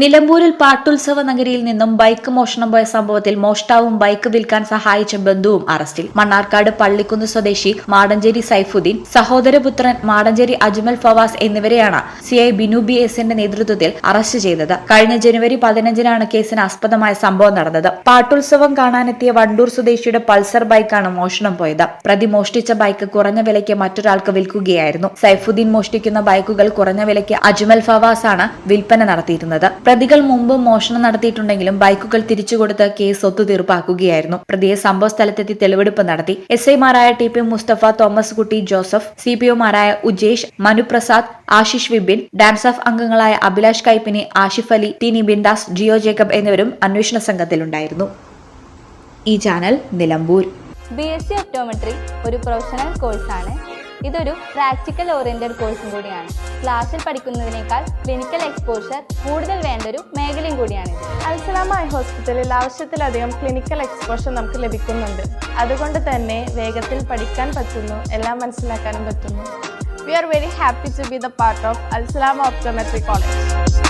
നിലമ്പൂരിൽ പാട്ടുത്സവ നഗരിയിൽ നിന്നും ബൈക്ക് മോഷണം പോയ സംഭവത്തിൽ മോഷ്ടാവും ബൈക്ക് വിൽക്കാൻ സഹായിച്ച ബന്ധുവും അറസ്റ്റിൽ. മണ്ണാർക്കാട് പള്ളിക്കുന്ന് സ്വദേശി മാടഞ്ചേരി സൈഫുദ്ദീൻ സഹോദരപുത്രൻ മാടഞ്ചേരി അജ്മൽ ഫവാസ് എന്നിവരെയാണ് സിഐ ബിനു ബി എസിന്റെ നേതൃത്വത്തിൽ അറസ്റ്റ് ചെയ്തത്. കഴിഞ്ഞ ജനുവരി പതിനഞ്ചിനാണ് കേസിന് ആസ്പദമായ സംഭവം നടന്നത്. പാട്ടുത്സവം കാണാനെത്തിയ വണ്ടൂർ സ്വദേശിയുടെ പൾസർ ബൈക്കാണ് മോഷണം പോയത്. പ്രതി മോഷ്ടിച്ച ബൈക്ക് കുറഞ്ഞ വിലയ്ക്ക് മറ്റൊരാൾക്ക് വിൽക്കുകയായിരുന്നു. സൈഫുദ്ദീൻ മോഷ്ടിക്കുന്ന ബൈക്കുകൾ കുറഞ്ഞ വിലയ്ക്ക് അജ്മൽ ഫവാസ് ആണ് വിൽപ്പന നടത്തിയിരുന്നത്. പ്രതികൾ മുമ്പ് മോഷണം നടത്തിയിട്ടുണ്ടെങ്കിലും ബൈക്കുകൾ തിരിച്ചുകൊടുത്ത് കേസ് ഒത്തുതീർപ്പാക്കുകയായിരുന്നു. പ്രതിയെ സംഭവ സ്ഥലത്തെത്തി തെളിവെടുപ്പ് നടത്തി. എസ് ഐമാരായ T P Mustafa Thomas Kutty Joseph C P ഒമാരായ Ujesh Manuprasad Ashish Vibin DANSAF അംഗങ്ങളായ അഭിലാഷ് കൈപ്പിനി ആഷിഫ് അലി ടിനി ബിൻദാസ് ജിയോ ജേക്കബ് എന്നിവരും അന്വേഷണ സംഘത്തിലുണ്ടായിരുന്നു. ഈ channel Nilambur. B S C optometry ഒരു പ്രൊഫഷണൽ കോഴ്സാണ്. ഇതൊരു പ്രാക്ടിക്കൽ ഓറിയന്റഡ് കോഴ്സും കൂടിയാണ്. ക്ലാസ്സിൽ പഠിക്കുന്നതിനേക്കാൾ ക്ലിനിക്കൽ എക്സ്പോഷർ കൂടുതൽ വേണ്ട ഒരു മേഖലയും കൂടിയാണ് അൽസലാമ ഹോസ്പിറ്റലിൽ ആവശ്യത്തിലധികം ക്ലിനിക്കൽ എക്സ്പോഷർ നമുക്ക് ലഭിക്കുന്നുണ്ട്. അതുകൊണ്ട് തന്നെ വേഗത്തിൽ പഠിക്കാൻ പറ്റുന്നു എല്ലാം മനസ്സിലാക്കാനും പറ്റുന്നു. We are very happy to be the part of Alsalama optometry college